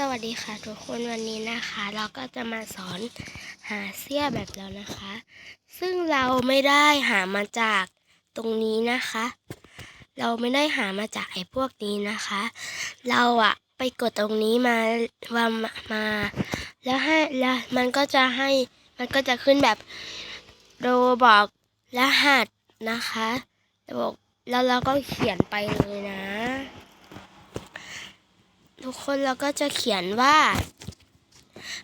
สวัสดีค่ะทุกคนวันนี้นะคะ เราก็จะมาสอนหาเสื้อแบบเรานะคะ ซึ่งเราไม่ได้หามาจากตรงนี้นะคะ เราไม่ได้หามาจากไอ้พวกนี้นะคะ เราอะไปกดตรงนี้มาว่ามา แล้วให้แล้วมันก็จะให้มันก็จะขึ้นแบบโรบอกรหัสนะคะบอกแล้วเราก็เขียนไปเลยนะ ทุกคนเราก็จะเขียนว่า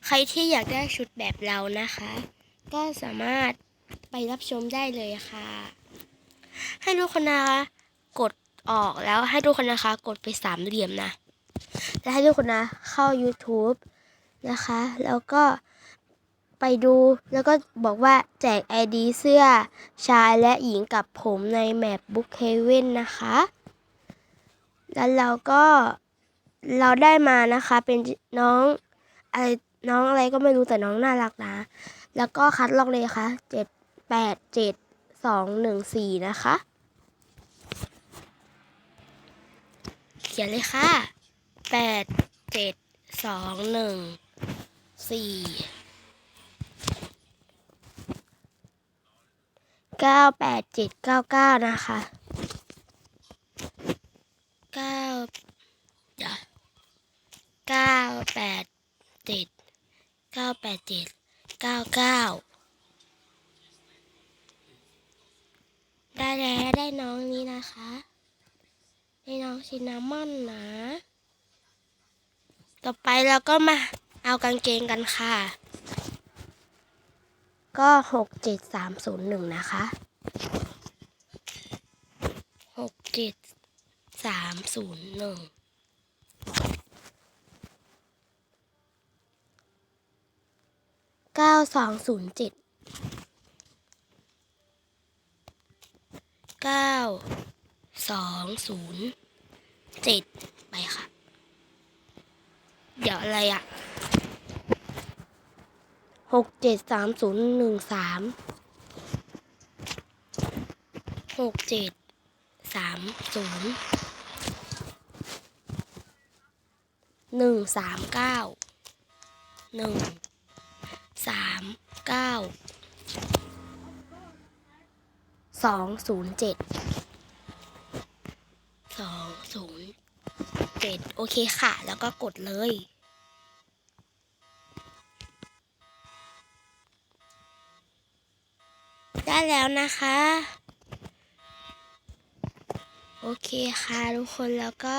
ใครที่อยากได้ชุดแบบเรานะคะ ก็สามารถไปรับชมได้เลยค่ะ ให้ทุกคนนะคะกดออกแล้วให้ทุกคนนะคะ กดไปสามเหลี่ยมนะแล้วให้ทุกคนนะเข้า YouTube นะคะ แล้วก็ไปดูแล้วก็บอกว่าแจก ID เสื้อชายและหญิงกับผมในแมปบุ๊กเฮเว่นนะคะ แล้วเราก็ เราได้มานะคะ เป็นน้องอะไรน้องอะไรก็ไม่รู้แต่น้องน่ารักนะ แล้วก็คัดลอกเลยค่ะเจ็ดแปดเจ็ดสองหนึ่งสี่นะคะ เขียนเลยค่ะแปดเจ็ดสองหนึ่งสี่เก้าแปดเจ็ดเก้าเก้านะคะเก้าเดี๋ยวเก้า แปดเจ็ดเก้าแปดเจ็ดเก้าเก้าได้แล้วได้น้องนี้นะคะให้น้องชินนามอนนะ ต่อไปเราก็มาเอากางเกงกันค่ะ ก็หกเจ็ดสามศูนย์หนึ่งนะคะหกเจ็ดสามศูนย์หนึ่ง ก้าสองศูนย์เจ็ดเก้าสองศูนย์เจ็ดไปค่ะ เดี๋ยวอะไรอะหกเจ็ดสามศูนย์หนึ่งสามหกเจ็ดสามศูนย์หนึ่งสามเก้าหนึ่ง สามเก้าสองศูนย์เจ็ดสองศูนย์เจ็ดโอเคค่ะ แล้วก็กดเลย ได้แล้วนะคะ โอเคค่ะทุกคนแล้วก็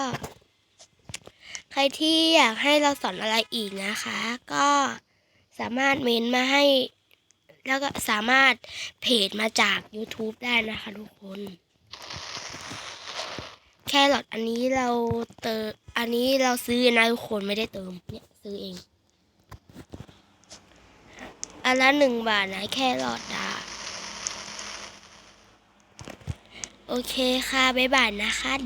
ใครที่อยากให้เราสอนอะไรอีกนะคะ ก็ สามารถเมนมาให้ แล้วก็สามารถเพจมาจาก YouTube ได้นะคะทุกคน แครอทอันนี้เราเติมอันนี้เราซื้อนะทุกคนไม่ได้เติมเนี่ยซื้อเอง อันละหนึ่งบาทนะแครอทอะโอเคค่ะ บ๊ายบายนะคะ